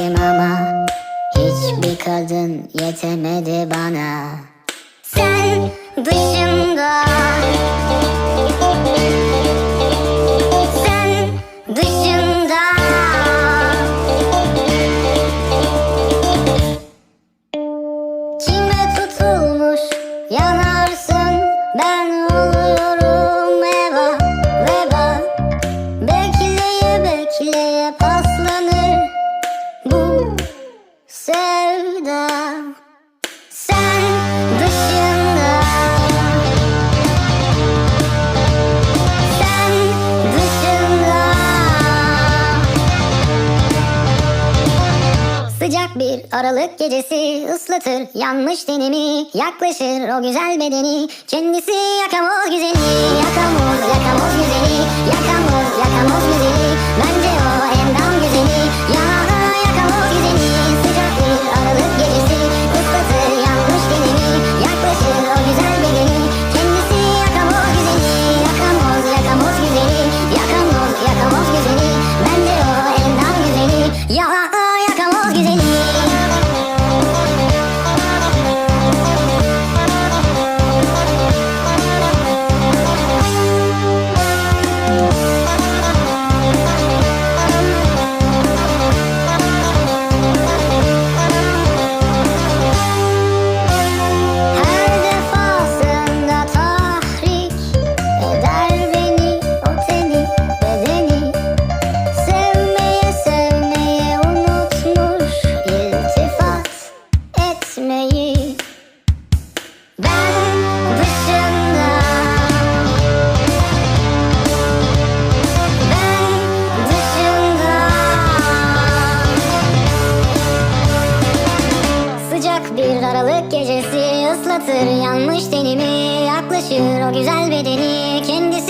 Sevdim ama hiçbir kadın yetemedi bana. Sen dışı Aralık gecesi ıslatır yanmış tenimi Yaklaşır o güzel bedeni. Kendisi yakamı güzeli yakamı Patlatır yanmış tenimi Yaklaşır. O güzel bedeni Kendisi